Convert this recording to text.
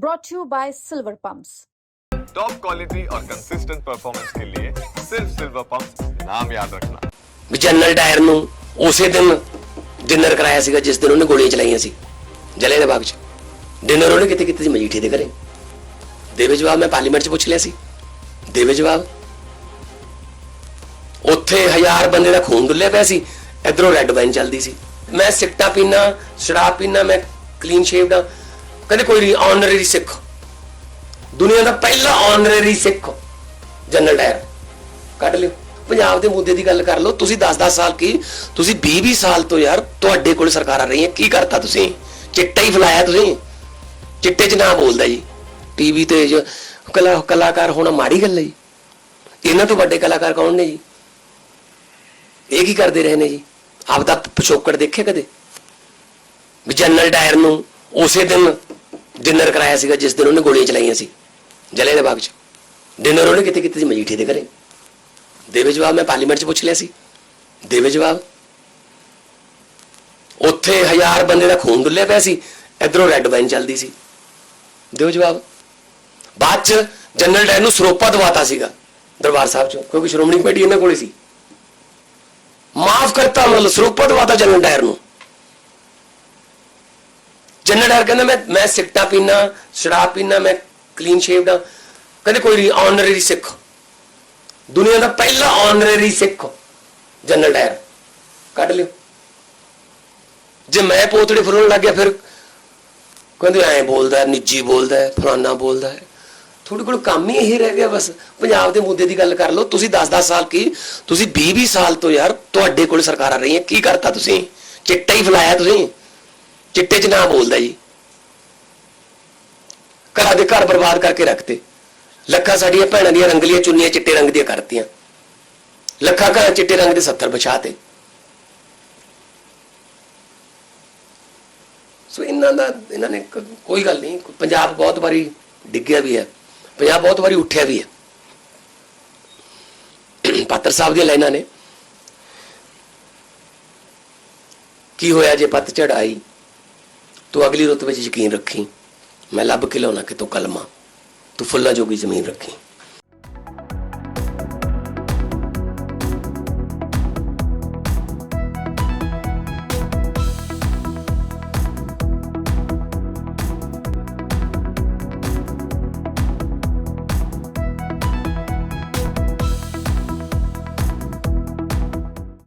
brought to you by Silver Pumps. Top quality और consistent performance के लिए सिर्फ सिल्वर पंप नाम याद रखना ਵੀ ਜਨਰਲ ਡਾਇਰ ਨੂੰ ਉਸੇ ਦਿਨ ਡਿਨਰ ਕਰਾਇਆ ਸੀਗਾ ਜਿਸ ਦਿਨ ਉਹਨੇ ਗੋਲੀਆਂ ਚਲਾਈਆਂ ਸੀ ਜਲੇ ਦੇ ਬਾਗ 'ਚ ਡਿਨਰ ਉਹਨੇ ਕਿਤੇ ਕਿਤੇ ਸੀ ਮਜੀਠੀ ਦੇ ਘਰੇ ਦੇਵੇ ਜਵਾਬ ਮੈਂ ਪਾਰਲੀਮੈਂਟ 'ਚ ਪੁੱਛ ਲਿਆ ਸੀ ਦੇਵੇ ਜਵਾਬ ਉੱਥੇ ਹਜ਼ਾਰ ਬੰਦੇ ਦਾ ਖੂਨ ਡੁੱਲਿਆ ਪਿਆ ਸੀ ਇਧਰੋਂ ਰੈੱਡ ਵਾਈਨ ਚੱਲਦੀ ਸੀ ਮੈਂ ਸਿੱਟਾ ਪੀਣਾ ਸ਼ਰਾਬ ਪੀਣਾ ਮੈਂ ਕਲੀਨ ਸ਼ੇਵਡ ਆ ਕਹਿੰਦੇ ਕੋਈ ਨਹੀਂ ਆਨਰਰੀ ਸਿੱਖ। ਦੁਨੀਆ ਦਾ ਪਹਿਲਾ ਆਨਰਰੀ ਸਿੱਖ, ਜਨਰਲ ਡਾਇਰ। ਕੱਢ ਲਿਓ। ਪੰਜਾਬ ਦੇ ਮੁੱਦੇ ਦੀ ਗੱਲ ਕਰ ਲਓ। ਤੁਸੀਂ 10-10 ਸਾਲ ਕੀ, ਤੁਸੀਂ 20-20 ਸਾਲ ਤੋਂ ਯਾਰ ਤੁਹਾਡੇ ਕੋਲ ਸਰਕਾਰਾਂ ਰਹੀਆਂ। ਕੀ ਕਰਤਾ ਤੁਸੀਂ? ਚਿੱਟਾ ਹੀ ਫਲਾਇਆ ਤੁਸੀਂ। ਚਿੱਟੇ 'ਚ ਨਾ ਬੋਲਦਾ ਜੀ। ਟੀਵੀ ਤੇ ਕਲਾ, ਕਲਾਕਾਰ ਹੋਣਾ ਮਾੜੀ ਗੱਲ ਹੈ ਜੀ। ਇਹਨਾਂ ਤੋਂ ਵੱਡੇ ਕਲਾਕਾਰ ਕੌਣ ਨੇ ਜੀ? ਇਹ ਕੀ ਕਰਦੇ ਰਹੇ ਨੇ ਜੀ? ਆਪ ਦਾ ਪਿਛੋਕੜ ਦੇਖੇ ਕਦੇ? ਵੀ ਜਨਰਲ ਡਾਇਰ ਨੂੰ ਉਸੇ ਦਿਨ ਡਿਨਰ ਕਰਾਇਆ ਸੀਗਾ, ਜਿਸ ਦਿਨ ਉਹਨੇ ਗੋਲੀਆਂ ਚਲਾਈਆਂ ਸੀ ਜਲੇ ਦੇ ਬਾਗ 'ਚ। ਡਿਨਰ ਉਹਨੇ ਕਿਤੇ ਕਿਤੇ ਸੀ ਮਜੀਠੀ ਦੇ ਘਰੇ। ਦੇਵੇ ਜਵਾਬ, ਮੈਂ ਪਾਰਲੀਮੈਂਟ 'ਚ ਪੁੱਛ ਲਿਆ ਸੀ। ਦੇਵੇ ਜਵਾਬ, ਉੱਥੇ ਹਜ਼ਾਰ ਬੰਦੇ ਦਾ ਖੂਨ ਡੁੱਲਿਆ ਪਿਆ ਸੀ, ਇਧਰੋਂ ਰੈੱਡ ਵਾਈਨ ਚੱਲਦੀ ਸੀ। ਦਿਓ ਜਵਾਬ, ਬਾਅਦ 'ਚ ਜਨਰਲ ਡਾਇਰ ਨੂੰ ਸਰੋਪਾ ਦਵਾਤਾ ਸੀਗਾ, ਦਰਬਾਰ ਸਾਹਿਬ 'ਚੋਂ, ਕਿਉਂਕਿ ਸ਼੍ਰੋਮਣੀ ਕਮੇਟੀ ਇਹਨਾਂ ਕੋਲੇ ਸੀ। ਮਾਫ ਕਰਤਾ, ਮਤਲਬ ਸਰੋਪਾ ਦਵਾਤਾ ਜਨਰਲ ਡਾਇਰ ਨੂੰ। ਜਨਰਲ ਡਾਇਰ ਕਹਿੰਦਾ ਮੈਂ ਮੈਂ ਸਿੱਟਾ ਪੀਣਾ ਸ਼ਰਾਬ ਪੀਣਾ ਮੈਂ ਕਲੀਨ ਸ਼ੇਵਡ ਆ। ਕਹਿੰਦੇ ਕੋਈ ਨਹੀਂ ਸਿੱਖ। ਦੁਨੀਆ ਦਾ ਪਹਿਲਾ ਆਨਰਰੀ ਸਿੱਖ। General Dyer. ਕੱਢ ਲਿਓ। ਜੇ ਮੈਂ ਪੋਤੜੇ ਫਰੋਣ ਲੱਗ ਗਿਆ, ਫਿਰ ਕਹਿੰਦੇ ਐਂ ਬੋਲਦਾ ਨਿੱਜੀ ਬੋਲਦਾ ਫਲਾਨਾ ਬੋਲਦਾ ਹੈ। ਤੁਹਾਡੇ ਕੋਲ ਕੰਮ ਹੀ ਇਹ ਰਹਿ ਗਿਆ ਬਸ। ਪੰਜਾਬ ਦੇ ਮੁੱਦੇ ਦੀ ਗੱਲ ਕਰ ਲਓ। ਤੁਸੀਂ 10-10 ਸਾਲ ਕੀ, ਤੁਸੀਂ 20-20 ਸਾਲ ਤੋਂ ਯਾਰ ਤੁਹਾਡੇ ਕੋਲ ਸਰਕਾਰਾਂ ਰਹੀਆਂ। ਕੀ ਕਰਤਾ ਤੁਸੀਂ? ਚਿੱਟਾ ਹੀ ਫਲਾਇਆ ਤੁਸੀਂ। ਚਿੱਟੇ 'ਚ ਨਾ ਬੋਲਦਾ ਜੀ। ਘਰਾਂ ਦੇ ਘਰ ਬਰਬਾਦ ਕਰਕੇ ਰੱਖਤੇ। ਲੱਖਾਂ ਸਾਡੀਆਂ ਭੈਣਾਂ ਦੀਆਂ ਰੰਗਲੀਆਂ ਚੁੰਨੀਆਂ ਚਿੱਟੇ ਰੰਗ ਦੀਆਂ ਕਰਤੀਆਂ। ਲੱਖਾਂ ਘਰਾਂ ਚਿੱਟੇ ਰੰਗ ਦੇ 70 ਵਿਛਾਤੇ। ਸੋ ਇਹਨਾਂ ਦਾ ਇਹਨਾਂ ਨੇ ਕੋਈ ਗੱਲ ਨਹੀਂ। ਪੰਜਾਬ ਬਹੁਤ ਵਾਰੀ ਡਿੱਗਿਆ ਵੀ ਹੈ। ਪੰਜਾਬ ਬਹੁਤ ਵਾਰੀ ਉੱਠਿਆ ਵੀ ਹੈ। ਪਾਤਰ ਸਾਹਿਬ ਦੀਆਂ ਲਾਈਨਾਂ ਨੇ। ਕੀ ਹੋਇਆ ਜੇ ਪੱਤ ਚੜਾਈ ਤੂੰ ਅਗਲੀ ਰੁੱਤ ਵਿੱਚ ਯਕੀਨ ਰੱਖੀ। ਮੈਂ ਲੱਭ ਕੇ ਲਿਆਉਣਾ ਕਿ ਤੂੰ ਕਲਮਾ। ਤੂੰ ਫੁੱਲਾਂ ਜੋਗੀ ਜ਼ਮੀਨ ਰੱਖੀ।